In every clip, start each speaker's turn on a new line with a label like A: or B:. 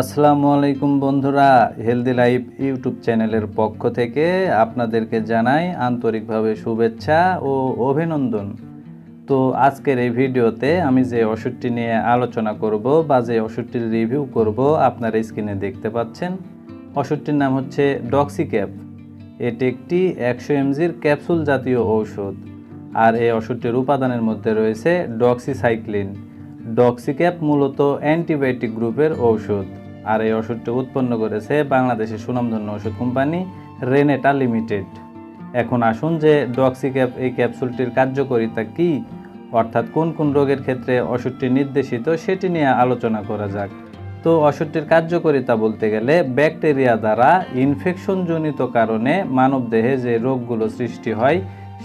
A: আসসালামু আলাইকুম বন্ধুরা হেলদি লাইফ ইউটিউব চ্যানেলের পক্ষ থেকে আপনাদেরকে জানাই আন্তরিকভাবে শুভেচ্ছা ও অভিনন্দন। তো আজকের এই ভিডিওতে আমি যে ওষুধটি নিয়ে আলোচনা করব বা যে ওষুধটির রিভিউ করব আপনারা স্ক্রিনে দেখতে পাচ্ছেন। ওষুধটির নাম হচ্ছে ডক্সিক্যাপ এটি একটি একশো এমজির ক্যাপসুল জাতীয় ঔষধ। আর এই ওষুধটির উপাদানের মধ্যে রয়েছে ডক্সিসাইক্লিন ডক্সিক্যাপ মূলত অ্যান্টিবায়োটিক গ্রুপের ঔষধ। আর এই ওষুধটি উৎপন্ন করেছে বাংলাদেশের সুনামধন্য ওষুধ কোম্পানি রেনেটা লিমিটেড। এখন আসুন যে ডক্সিক্যাপ এই ক্যাপসুলটির কার্যকারিতা কি, অর্থাৎ কোন কোন রোগের ক্ষেত্রে ওষুধটি নির্দেশিত সেটি নিয়ে আলোচনা করা যাক। তো ওষুধটির কার্যকারিতা বলতে গেলে ব্যাকটেরিয়া দ্বারা ইনফেকশনজনিত কারণে মানবদেহে যে রোগগুলো সৃষ্টি হয়,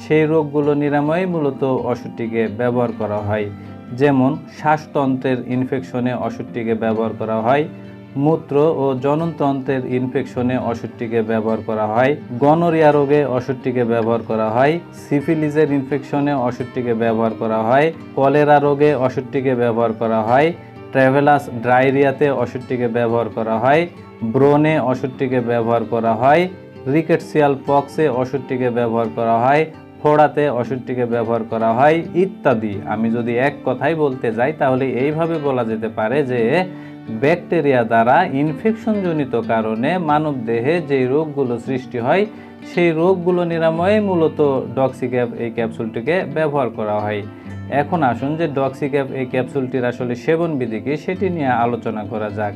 A: সেই রোগগুলো নিরাময়ে মূলত ওষুধটিকে ব্যবহার করা হয়। যেমন শ্বাসতন্ত্রের ইনফেকশনে ওষুধটিকে ব্যবহার করা হয় মূত্র ও জননতন্ত্রের ইনফেকশনে ওষুধটিকে ব্যবহার করা হয়। গনোরিয়া রোগে ওষুধটিকে ব্যবহার করা হয়। সিফিলিসের ইনফেকশনে ওষুধটিকে ব্যবহার করা হয়। কলেরা রোগে ওষুধটিকে ব্যবহার করা হয়। ট্র্যাভেলাস ডায়রিয়াতে ওষুধটিকে ব্যবহার করা হয়। ব্রোনে ওষুধটিকে ব্যবহার করা হয়। রিকেটসিয়াল পক্সে ওষুধটিকে ব্যবহার করা হয়। ফোড়াতে ওষুধটিকে ব্যবহার করা হয়। ইত্যাদি। আমি যদি এক কথাই বলতে যাই, তাহলে এইভাবে বলা যেতে পারে যে ব্যাকটেরিয়া দ্বারা ইনফেকশনজনিত কারণে মানব দেহে যে রোগগুলো সৃষ্টি হয়, সেই রোগগুলো নিরাময়ে মূলত ডক্সিক্যাপ এই ক্যাপসুলটিকে ব্যবহার করা হয়। এখন আসুন যে ডক্সিক্যাপ এই ক্যাপসুলটির আসলে সেবনবিধি কি, সেটি নিয়ে আলোচনা করা যাক।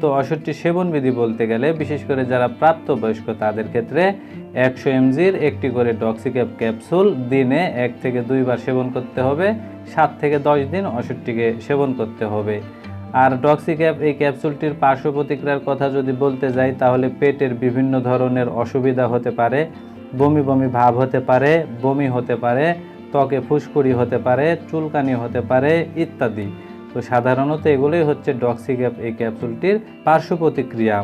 A: তো ওষুধটি সেবনবিধি বলতে গেলে, বিশেষ করে যারা প্রাপ্তবয়স্ক, তাদের ক্ষেত্রে একশো এমজির একটি করে ডক্সিক্যাপ ক্যাপসুল দিনে এক থেকে দুইবার সেবন করতে হবে, সাত থেকে দশ দিন ওষুধটিকে সেবন করতে হবে। আর ডক্সিক্যাপ এই ক্যাপসুলটির পার্শ্ব প্রতিক্রিয়ার কথা যদি বলতে যাই, তাহলে পেটের বিভিন্ন ধরনের অসুবিধা হতে পারে, বমি বমি ভাব হতে পারে, বমি হতে পারে, ত্বকে ফুসকুড়ি হতে পারে, চুলকানি হতে পারে ইত্যাদি। তো সাধারণত এগুলোই হচ্ছে ডক্সিক্যাপ এই ক্যাপসুলটির পার্শ্ব প্রতিক্রিয়া।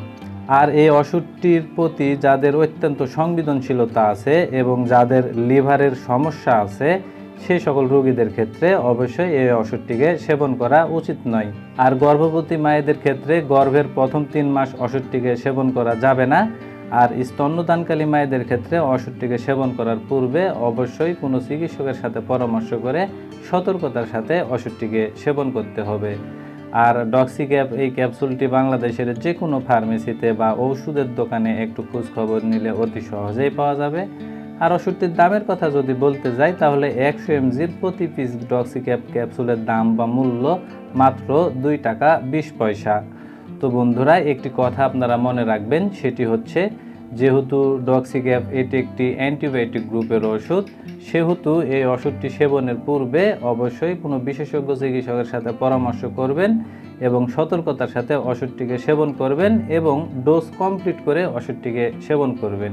A: আর এই ওষুধটির প্রতি যাদের অত্যন্ত সংবেদনশীলতা আছে এবং যাদের লিভারের সমস্যা আছে সেই সকল রোগীদের ক্ষেত্রে অবশ্যই এই ওষুধটিকে সেবন করা উচিত নয়। আর গর্ভবতী মায়েদের ক্ষেত্রে গর্ভের প্রথম তিন মাস ওষুধটিকে সেবন করা যাবে না। আর স্তন্যদানকালী মায়েদের ক্ষেত্রে ওষুধটিকে সেবন করার পূর্বে অবশ্যই কোনো চিকিৎসকের সাথে পরামর্শ করে সতর্কতার সাথে ওষুধটিকে সেবন করতে হবে। আর ডক্সিক্যাপ এই ক্যাপসুলটি বাংলাদেশের যে কোনো ফার্মেসিতে বা ঔষধের দোকানে একটু খোঁজ খবর নিলে অতি সহজেই পাওয়া যাবে। আর ওষুধটির দামের কথা যদি বলতে যাই, তাহলে একশো এমজির প্রতি পিস ডক্সিক্যাপ ক্যাপসুলের দাম বা মূল্য মাত্র দুই টাকা বিশ পয়সা। তো বন্ধুরা, একটি কথা আপনারা মনে রাখবেন, সেটি হচ্ছে যেহেতু ডক্সিক্যাপ এটি একটি অ্যান্টিবায়োটিক গ্রুপের ওষুধ, সেহেতু এই ওষুধটি সেবনের পূর্বে অবশ্যই কোনো বিশেষজ্ঞ চিকিৎসকের সাথে পরামর্শ করবেন এবং সতর্কতার সাথে ওষুধটিকে সেবন করবেন এবং ডোজ কমপ্লিট করে ওষুধটিকে সেবন করবেন।